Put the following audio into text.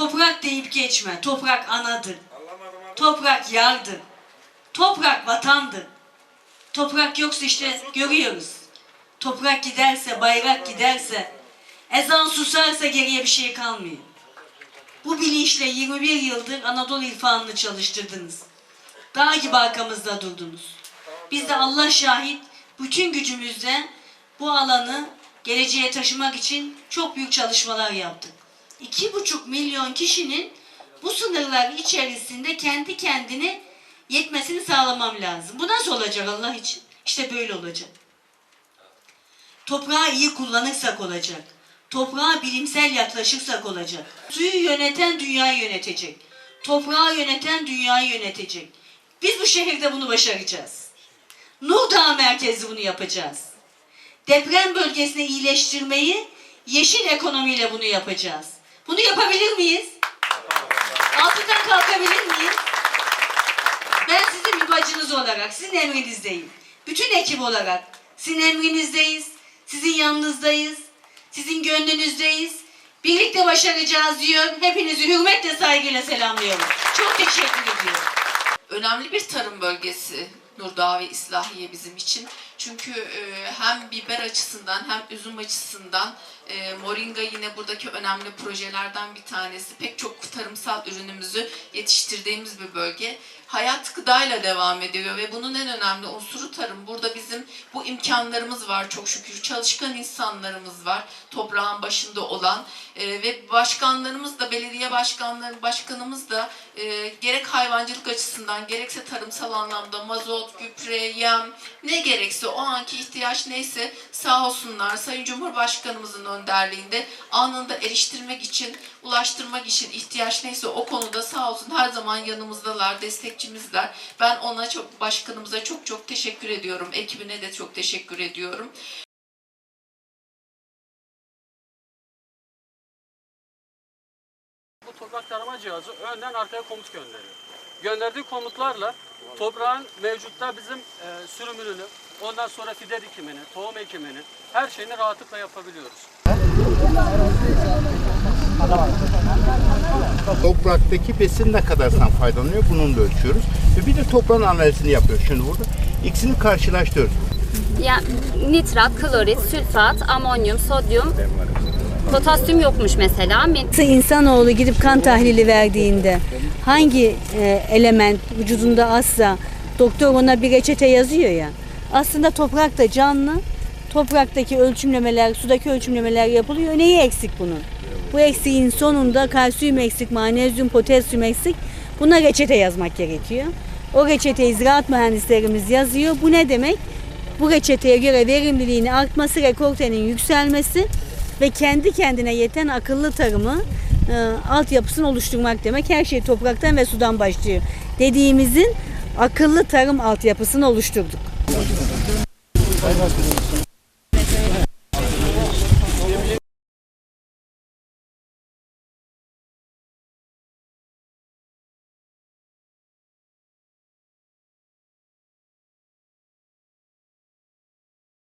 Toprak deyip geçme. Toprak anadır. Toprak yardır. Toprak vatandır. Toprak yoksa işte görüyoruz. Toprak giderse, bayrak giderse, ezan susarsa geriye bir şey kalmıyor. Bu bilinçle 21 yıldır Anadolu irfanını çalıştırdınız. Dağ gibi arkamızda durdunuz. Biz de Allah şahit bütün gücümüzle bu alanı geleceğe taşımak için çok büyük çalışmalar yaptık. İki buçuk milyon kişinin bu sınırlar içerisinde kendi kendine yetmesini sağlamam lazım. Bu nasıl olacak Allah için? İşte böyle olacak. Toprağı iyi kullanırsak olacak. Toprağa bilimsel yaklaşırsak olacak. Suyu yöneten dünyayı yönetecek. Toprağı yöneten dünyayı yönetecek. Biz bu şehirde bunu başaracağız. Nurdağ merkezli bunu yapacağız. Deprem bölgesini iyileştirmeyi yeşil ekonomiyle bunu yapacağız. Bunu yapabilir miyiz? Altından kalkabilir miyiz? Ben sizin bir bacınız olarak, sizin emrinizdeyim. Bütün ekip olarak sizin emrinizdeyiz, sizin yanınızdayız, sizin gönlünüzdeyiz. Birlikte başaracağız diyor. Hepinizi hürmetle, saygıyla selamlıyorum. Çok teşekkür ediyorum. önemli bir tarım bölgesi Nurdağ ve İslahiye bizim için. Çünkü e, hem biber açısından hem üzüm açısından e, moringa yine buradaki önemli projelerden bir tanesi. Pek çok tarımsal ürünümüzü yetiştirdiğimiz bir bölge. Hayat gıdayla devam ediyor ve bunun en önemli unsuru tarım. Burada bizim bu imkanlarımız var çok şükür. Çalışkan insanlarımız var toprağın başında olan e, ve başkanlarımız da belediye başkanları başkanımız da e, gerek hayvancılık açısından gerekse tarımsal anlamda mazot, gübre, yem ne gerekse o anki ihtiyaç neyse sağ olsunlar Sayın Cumhurbaşkanımızın önderliğinde anında eriştirmek için, ulaştırmak için ihtiyaç neyse o konuda sağ olsun her zaman yanımızdalar, destekçimizler. Ben ona çok başkanımıza çok çok teşekkür ediyorum. Ekibine de çok teşekkür ediyorum. Bu toprak tarama cihazı önden arkaya komut gönderiyor. Gönderdiği komutlarla toprağın mevcutta bizim e, sürümünü, ondan sonra fide dikimini, tohum ekimini, her şeyini rahatlıkla yapabiliyoruz. Topraktaki besin ne kadar sen faydalanıyor bunun da ölçüyoruz. Ve bir de toprağın analizini yapıyoruz şimdi burada. İkisini karşılaştırıyoruz. Ya nitrat, klorit, sülfat, amonyum, sodyum, potasyum yokmuş mesela. İnsanoğlu gidip kan tahlili verdiğinde hangi e, element vücudunda azsa doktor ona bir reçete yazıyor ya. Aslında toprak da canlı. Topraktaki ölçümlemeler, sudaki ölçümlemeler yapılıyor. Neyi eksik bunun? Bu eksiğin sonunda kalsiyum eksik, magnezyum, potasyum eksik. Buna reçete yazmak gerekiyor. O reçeteyi ziraat mühendislerimiz yazıyor. Bu ne demek? Bu reçeteye göre verimliliğin artması, rekortenin yükselmesi ve kendi kendine yeten akıllı tarımı e, altyapısını oluşturmak demek. Her şey topraktan ve sudan başlıyor. Dediğimizin akıllı tarım altyapısını oluşturduk.